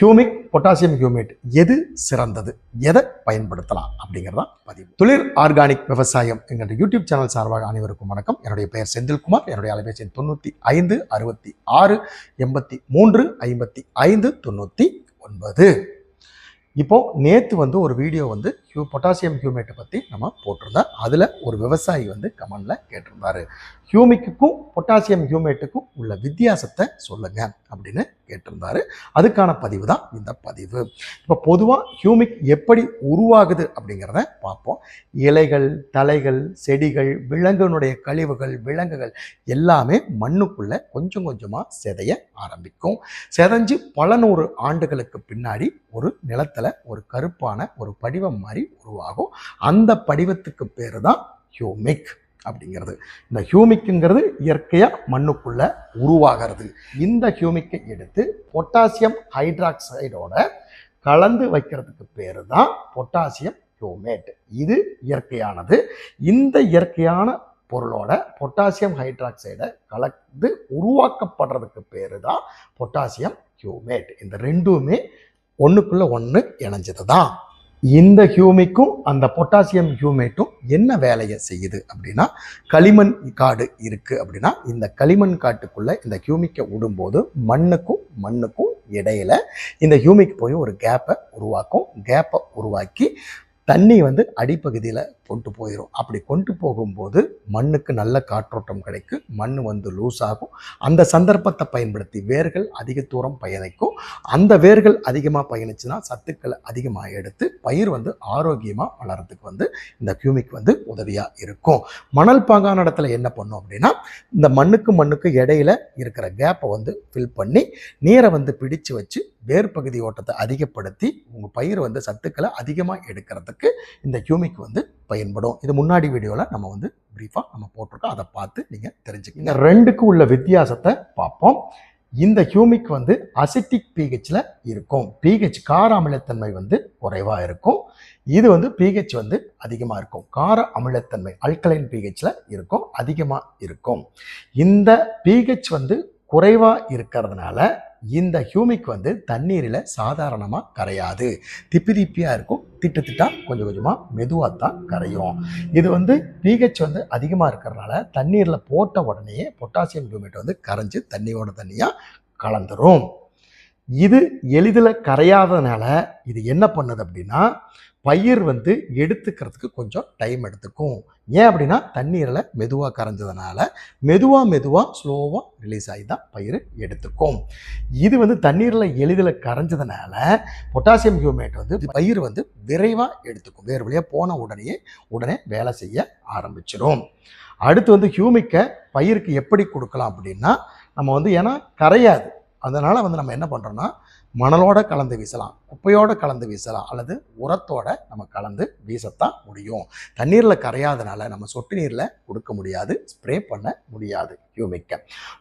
Humic potassium humate எது சிறந்தது? எதை பயன்படுத்தலாம்? அப்படிங்கிறதான் பதிவு. தொழில் ஆர்கானிக் விவசாயம் என்கிற யூடியூப் சேனல் சார்பாக அனைவருக்கும் வணக்கம். என்னுடைய பெயர் செந்தில்குமார். என்னுடைய அலைபேசி எண் தொண்ணூற்றி ஐந்து அறுபத்தி ஆறு எண்பத்தி மூன்று ஐம்பத்தி ஐந்து தொண்ணூற்றி ஒன்பது. இப்போது நேற்று வந்து ஒரு வீடியோ வந்து ஹியூ பொட்டாசியம் ஹியூமேட்டை பற்றி நம்ம போட்டிருந்தோம். அதில் ஒரு விவசாயி வந்து கமெண்டில் கேட்டிருந்தாரு. ஹியூமிக்குக்கும் பொட்டாசியம் ஹியூமேட்டுக்கும் உள்ள வித்தியாசத்தை சொல்லுங்க அப்படின்னு கேட்டிருந்தாரு. அதுக்கான பதிவு தான் இந்த பதிவு. இப்போ பொதுவாக ஹியூமிக் எப்படி உருவாகுது அப்படிங்கிறத பார்ப்போம். இலைகள் தலைகள் செடிகள் விலங்குனுடைய கழிவுகள் விலங்குகள் எல்லாமே மண்ணுக்குள்ளே கொஞ்சம் கொஞ்சமாக சிதைய ஆரம்பிக்கும். செதஞ்சு பல நூறு ஆண்டுகளுக்கு பின்னாடி ஒரு நிலத்தில் ஒரு கருப்பான ஒரு படிவம் மாதிரி உருவாகும். அந்த படிவத்துக்கு பேர் தான் ஹியூமிக் அப்படிங்கிறது. இந்த ஹியூமிக்குங்கிறது இயற்கையாக மண்ணுக்குள்ள உருவாகிறது. இந்த ஹியூமிக்கை எடுத்து பொட்டாசியம் ஹைட்ராக்சைடோட கலந்து வைக்கிறதுக்கு பேர் தான் பொட்டாசியம் ஹியூமேட் இது இயற்கையானது. இந்த இயற்கையான பொருளோட பொட்டாசியம் ஹைட்ராக்சைடை கலந்து உருவாக்கப்படுறதுக்கு பேர் தான் பொட்டாசியம் ஹியூமேட். இந்த ரெண்டுமே ஒன்றுக்குள்ளே ஒன்று இணைஞ்சது தான் இந்த ஹியூமிக்கும் அந்த பொட்டாசியம் ஹியூமேட்டும் என்ன வேலையை செய்யுது அப்படின்னா களிமண் காடு இருக்குது அப்படின்னா இந்த களிமண் காட்டுக்குள்ளே இந்த ஹியூமிக்கை விடும்போது மண்ணுக்கும் மண்ணுக்கும் இடையில இந்த ஹியூமிக் போய் ஒரு கேப்பை உருவாக்கும். கேப்பை உருவாக்கி தண்ணி வந்து அடிப்பகுதியில் கொண்டு போயிடும் அப்படி கொண்டு போகும்போது மண்ணுக்கு நல்ல காற்றோட்டம் கிடைக்கும். மண் வந்து லூஸ் ஆகும். அந்த சந்தர்ப்பத்தை பயன்படுத்தி வேர்கள் அதிக தூரம் பயணிக்கும். அந்த வேர்கள் அதிகமாக பயணிச்சுன்னா சத்துக்களை அதிகமாக எடுத்து பயிர் வந்து ஆரோக்கியமாக வளர்கிறதுக்கு வந்து இந்த கியூமிக் வந்து உதவியாக இருக்கும். மணல் பாங்கான இடத்துல என்ன பண்ணும் அப்படின்னா இந்த மண்ணுக்கு மண்ணுக்கு இடையில இருக்கிற கேப்பை வந்து ஃபில் பண்ணி நீரை வந்து பிடிச்சு வச்சு வேர் பகுதி ஓட்டத்தை அதிகப்படுத்தி உங்கள் பயிர் வந்து சத்துக்களை அதிகமாக எடுக்கிறதுக்கு இந்த கியூமிக் வந்து பயன்படும். இது முன்னாடி வீடியோவில் நம்ம வந்து ப்ரீஃபாக நம்ம போட்டிருக்கோம். அதை பார்த்து நீங்கள் தெரிஞ்சுக்கங்க. ரெண்டுக்கு உள்ள வித்தியாசத்தை பார்ப்போம். இந்த ஹியூமிக் வந்து அசிட்டிக் பிஹெச்சில் இருக்கும். பிஹெச் கார அமிலத்தன்மை வந்து குறைவாக இருக்கும். இது வந்து பிஹெச் வந்து அதிகமாக இருக்கும். கார அமிலத்தன்மை அல்கலைன் பிஹெச்சில் இருக்கும் அதிகமாக இருக்கும். இந்த பிஹெச் வந்து குறைவாக இருக்கிறதுனால இந்த ஹியூமிக் வந்து தண்ணீரில் சாதாரணமாக கரையாது. திப்பி திப்பியாக இருக்கும். திட்டு திட்டாக கொஞ்சம் கொஞ்சமாக மெதுவாக தான் கரையும். இது வந்து பிஹெச் வந்து அதிகமாக இருக்கிறதுனால தண்ணீரில் போட்ட உடனேயே பொட்டாசியம் ஹியூமேட் வந்து கரைஞ்சி தண்ணியோட தண்ணியாக கலந்துரும். இது எளிதில் கரையாததுனால இது என்ன பண்ணுது அப்படின்னா பயிர் வந்து எடுத்துக்கிறதுக்கு கொஞ்சம் டைம் எடுத்துக்கும். ஏன் அப்படின்னா தண்ணீரில் மெதுவாக கரைஞ்சதுனால மெதுவாக மெதுவாக ஸ்லோவாக ரிலீஸ் ஆகி தான் பயிர் எடுத்துக்கும். இது வந்து தண்ணீரில் எளிதில் கரைஞ்சதுனால பொட்டாசியம் ஹியூமேட் வந்து பயிர் வந்து விரைவாக எடுத்துக்கும். வேறு வழியாக போன உடனே உடனே வேலை செய்ய ஆரம்பிச்சிடும் அடுத்து வந்து ஹியூமிக்கை பயிருக்கு எப்படி கொடுக்கலாம் அப்படின்னா நம்ம வந்து ஏன்னா கரையாது. அதனால் வந்து நம்ம என்ன பண்ணுறோன்னா மணலோட கலந்து வீசலாம் குப்பையோட கலந்து வீசலாம் அல்லது உரத்தோட நம்ம கலந்து வீசத்தான் முடியும். தண்ணீரில் கரையாதனால நம்ம சொட்டு நீரில் கொடுக்க முடியாது ஸ்ப்ரே பண்ண முடியாது ஹியூமிக்கை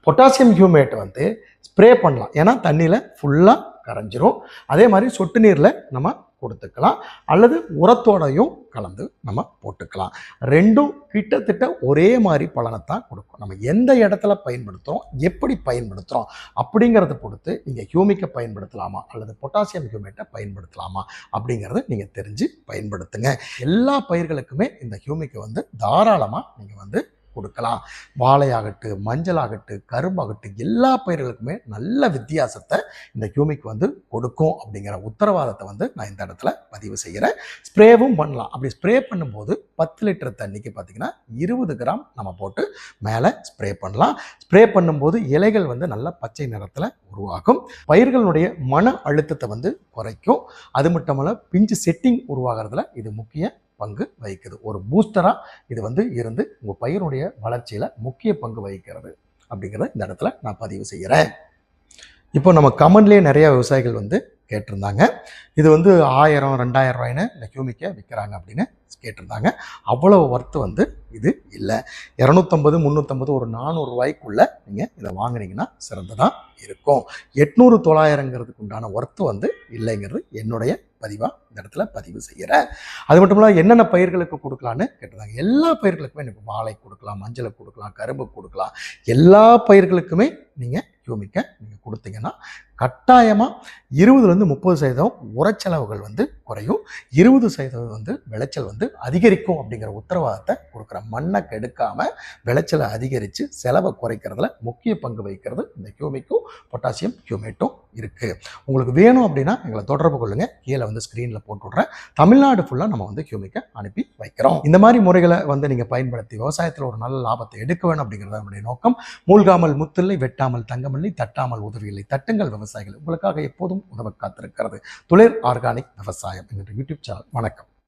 பொட்டாசியம் ஹியூமேட் வந்து ஸ்ப்ரே பண்ணலாம். ஏன்னா தண்ணியில் ஃபுல்லாக கரைஞ்சிரும். அதே மாதிரி சொட்டு நீரில் நம்ம கொடுத்துக்கலாம். அல்லது உரத்தோடையும் கலந்து நம்ம போட்டுக்கலாம். ரெண்டும் கிட்டத்தட்ட ஒரே மாதிரி பலனைத்தான் கொடுக்கும். நம்ம எந்த இடத்துல பயன்படுத்துகிறோம் எப்படி பயன்படுத்துகிறோம் அப்படிங்கிறத பொறுத்து நீங்கள் ஹியூமிக்கை பயன்படுத்தலாமா? அல்லது பொட்டாசியம் ஹியூமேட்டை பயன்படுத்தலாமா? அப்படிங்கிறத நீங்கள் தெரிஞ்சு பயன்படுத்துங்க. எல்லா பயிர்களுக்குமே இந்த ஹியூமிக்கை வந்து தாராளமாக நீங்கள் வந்து கொடுக்கலாம். வாழையாகட்டு மஞ்சளாகட்டு கரும்பாகட்டு எல்லா பயிர்களுக்குமே நல்ல வித்தியாசத்தை இந்த ஹியூமிக் வந்து கொடுக்கும் அப்படிங்கிற உத்தரவாதத்தை வந்து நான் இந்த இடத்துல பதிவு செய்கிறேன். ஸ்ப்ரேவும் பண்ணலாம். அப்படி ஸ்ப்ரே பண்ணும்போது பத்து லிட்டர் தண்ணிக்கு பார்த்தீங்கன்னா இருபது கிராம் நம்ம போட்டு மேலே ஸ்ப்ரே பண்ணலாம். ஸ்ப்ரே பண்ணும்போது இலைகள் வந்து நல்ல பச்சை நிறத்தில் உருவாகும். பயிர்களுடைய மன அழுத்தத்தை வந்து குறைக்கும். அது மட்டுமல்ல பிஞ்சு செட்டிங் உருவாகிறதுல இது முக்கிய பங்கு வகிக்குது. ஒரு பூஸ்டராக இது வந்து இருந்து உங்கள் பயிரினுடைய வளர்ச்சியில் முக்கிய பங்கு வகிக்கிறது. அப்படிங்கிறத இந்த இடத்துல நான் பதிவு செய்கிறேன் இப்போ நம்ம கமன்லேயே நிறையா விவசாயிகள் வந்து கேட்டிருந்தாங்க. இது வந்து ஆயிரம் ரெண்டாயிரம் ரூபாய்னு இந்த கியூமிக்கை விற்கிறாங்க அப்படின்னு கேட்டிருந்தாங்க. அவ்வளோ ஒர்த்து வந்து இது இல்லை. இரநூத்தம்பது முந்நூற்றம்பது ஒரு நானூறுரூவாய்க்குள்ளே நீங்கள் இதை வாங்கினீங்கன்னா சிறந்ததாக இருக்கும். எட்நூறு தொள்ளாயிரங்கிறதுக்கு உண்டான ஒர்த்து வந்து இல்லைங்கிறது என்னுடைய பதிவாக இந்த இடத்துல பதிவு செய்கிறேன் அது மட்டும் இல்லாமல் என்னென்ன பயிர்களுக்கு கொடுக்கலான்னு கேட்டிருந்தாங்க. எல்லா பயிர்களுக்குமே எனக்கு வாழை கொடுக்கலாம் மஞ்சளை கொடுக்கலாம் கரும்பு கொடுக்கலாம். எல்லா பயிர்களுக்குமே நீங்கள் யூமிக்க நீங்கள் கொடுத்தீங்கன்னா கட்டாயமாக இருபதுலேருந்து முப்பது சதவீதம் உரச்செலவுகள் வந்து குறையும். இருபது சதவீதம் வந்து விளைச்சல் வந்து அதிகரிக்கும் அப்படிங்கிற உத்தரவாதத்தை கொடுக்குற மண்ணை கெடுக்காமல் விளைச்சலை அதிகரித்து செலவை குறைக்கிறதுல முக்கிய பங்கு வகிக்கிறது இந்த கியூமிக்கும் பொட்டாசியம் கியூமேட்டும் இருக்குது உங்களுக்கு வேணும் அப்படின்னா எங்களை தொடர்பு கொள்ளுங்க. கீழே வந்து ஸ்க்ரீனில் போட்டுவிட்றேன் தமிழ்நாடு ஃபுல்லாக நம்ம வந்து கியூமிக்கை அனுப்பி வைக்கிறோம். இந்த மாதிரி முறைகளை வந்து நீங்கள் பயன்படுத்தி விவசாயத்தில் ஒரு நல்ல லாபத்தை எடுக்க வேணும் அப்படிங்கிறது நம்முடைய நோக்கம். மூழ்காமல் முத்தில்லை வெட்டாமல் தங்கமில்லை தட்டாமல் உதவியில்லை தட்டுங்கள் விவசாயிகள் உங்களுக்காக எப்போதும் உதவ காத்திருக்கிறது. துளிர் ஆர்கானிக் விவசாயம் என்கின்ற யூடியூப் சேனல். வணக்கம்.